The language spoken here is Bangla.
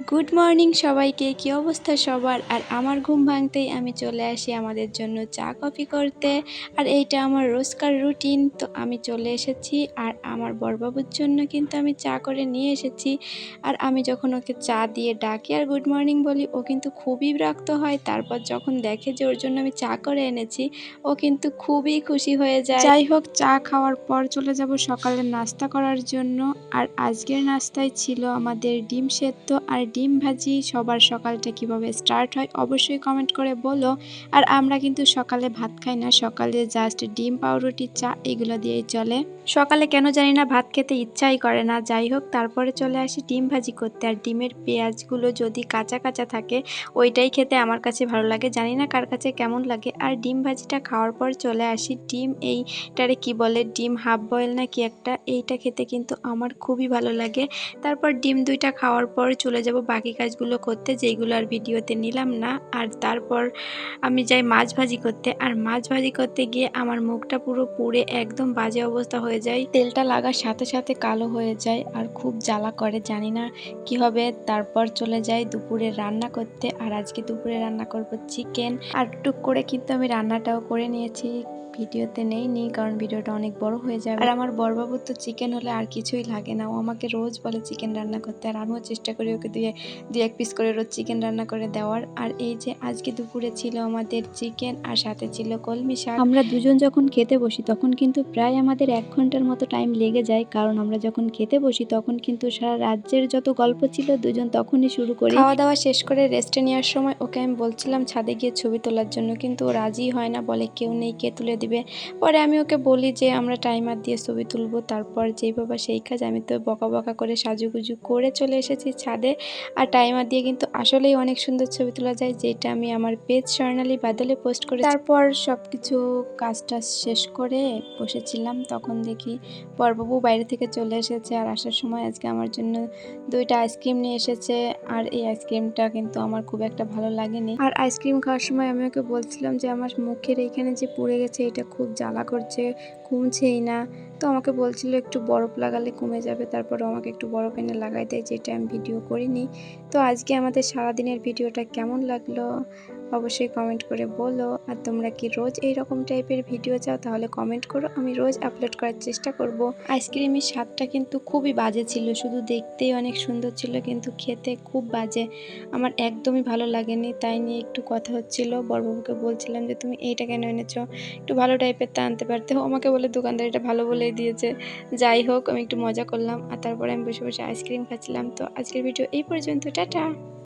গুড মর্নিং সবাইকে, কি অবস্থা সবার? আর আমার ঘুম ভাঙতেই আমি চলে আসি আমাদের জন্য চা কফি করতে। আর এইটা আমার রোজকার রুটিন, তো আমি চলে এসেছি। আর আমার বরবাবুর জন্য কিন্তু আমি চা করে নিয়ে এসেছি। আর আমি যখন ওকে চা দিয়ে ডাকি আর গুড মর্নিং বলি, ও কিন্তু খুবই বিরক্ত হয়। তারপর যখন দেখে যে ওর জন্য আমি চা করে এনেছি, ও কিন্তু খুবই খুশি হয়ে যায়। যাই হোক, চা খাওয়ার পর চলে যাব সকালে নাস্তা করার জন্য। আর আজকের নাস্তায় ছিল আমাদের ডিম সেদ্ধ আর ডিম ভাজি, সবার সকালটা কীভাবে স্টার্ট হয় অবশ্যই কমেন্ট করে বলো। আর আমরা কিন্তু সকালে ভাত খাই না, সকালে জাস্ট ডিম, পাউরুটি, চা এগুলো দিয়েই চলে। সকালে কেন জানি না ভাত খেতে ইচ্ছাই করে না, যাই হোক তারপরে চলে আসি ডিম ভাজি করতে। আর ডিমের পেঁয়াজগুলো যদি কাঁচা কাঁচা থাকে, ওইটাই খেতে আমার কাছে ভালো লাগে। জানি না কার কাছে কেমন লাগে। আর ডিম ভাজিটা খাওয়ার পর চলে আসি ডিম, এইটারে কি বলে, ডিম হাফ বয়েল না কি একটা, এইটা খেতে কিন্তু আমার খুবই ভালো লাগে। তারপর ডিম দুইটা খাওয়ার পর চলে যাব বাকি কাজগুলো করতে, যেইগুলো আর ভিডিওতে নিলাম না। আর তারপর আমি যাই মাছ ভাজি করতে। আর মাছ ভাজি করতে গিয়ে আমার মুখটা পুরো পুড়ে একদম বাজে অবস্থা হয়ে যায়। তেলটা লাগার সাথে সাথে কালো হয়ে যায় আর খুব জ্বালা করে, জানি না কি হবে। তারপর চলে যাই দুপুরে রান্না করতে। আর আজকে দুপুরে রান্না করব চিকেন। আর টুক করে কিন্তু আমি রান্নাটাও করে নিয়েছি। ভিডিওতে নেইনি কারণ ভিডিওটা অনেক বড় হয়ে যাবে। আর আমার বরবাবুর তো চিকেন হলে আর কিছুই লাগে না। ও আমাকে রোজ বলে চিকেন রান্না করতে। আর আমিও চেষ্টা করি ওকে দিয়ে দুই এক পিস করে রোজ চিকেন রান্না করে দেওয়ার। আর এই যে আজকে দুপুরে ছিল আমাদের চিকেন আর সাথে ছিল কলমি শাক। আমরা দুজন যখন খেতে বসি তখন কিন্তু প্রায় আমাদের এক ঘণ্টার মতো টাইম লেগে যায়। কারণ আমরা যখন খেতে বসি তখন কিন্তু সারা রাজ্যের যত গল্প ছিল দুজন তখনই শুরু করি। খাওয়া দাওয়া শেষ করে রেস্টে নেওয়ার সময় ওকে আমি বলছিলাম ছাদে গিয়ে ছবি তোলার জন্য। কিন্তু ও রাজি হয় না বলে কেউ নেই কে তুলে দিবে? পরে আমি ওকে বলি যে আমরা টাইমার দিয়ে ছবি তুলবো। তারপর যেই বাবা সেই কাজ আমি তো বকা বকা করে সাজুগুজু করে চলে এসেছি ছাদে। আর টাইমার দিয়ে কিন্তু আসলেই অনেক সুন্দর ছবি তোলা যায় যেটা আমি আমার পেজ স্বর্ণালী বাদলে পোস্ট করি তারপর সব কিছু কাজটা শেষ করে বসেছিলাম তখন দেখি বরবাবু বাইরে থেকে চলে এসেছে আর আসার সময় আজকে আমার জন্য দুইটা আইসক্রিম নিয়ে এসেছে আর এই আইসক্রিমটা কিন্তু আমার খুব একটা ভালো লাগেনি। আর আইসক্রিম খাওয়ার সময় আমি ওকে বলছিলাম যে আমার মুখের এইখানে যে পুড়ে গেছে এটা খুব জ্বালা করছে কমছেই না। তো আমাকে বলছিল, একটু বরফ লাগালে কমে যাবে। তারপরে আমাকে একটু বরফ এনে লাগাই দেয়, যেটা আমি ভিডিও করিনি। তো আজকে আমাদের সারাদিনের ভিডিওটা কেমন লাগল? অবশ্যই কমেন্ট করে বলো। আর তোমরা কি রোজ এই রকম টাইপের ভিডিও চাও, তাহলে কমেন্ট করো। আমি রোজ আপলোড করার চেষ্টা করব। আইসক্রিমের স্বাদটা কিন্তু খুবই বাজে ছিল। শুধু দেখতেই অনেক সুন্দর ছিল, কিন্তু খেতে খুব বাজে। আমার একদমই ভালো লাগেনি, তাই নিয়ে একটু কথা হচ্ছিল। বড়বাবুকে বলছিলাম যে, তুমি এইটা কেন এনেছো? একটু ভালো টাইপের তা আনতে পারতে? আমাকে বলে, দোকানদার এটা ভালো বলেই দিয়েছে। যাই হোক, আমি একটু মজা করলাম। আর তারপরে আমি বসে বসে আইসক্রিম খাচ্ছিলাম। তো আজকের ভিডিও এই পর্যন্ত। টাটা!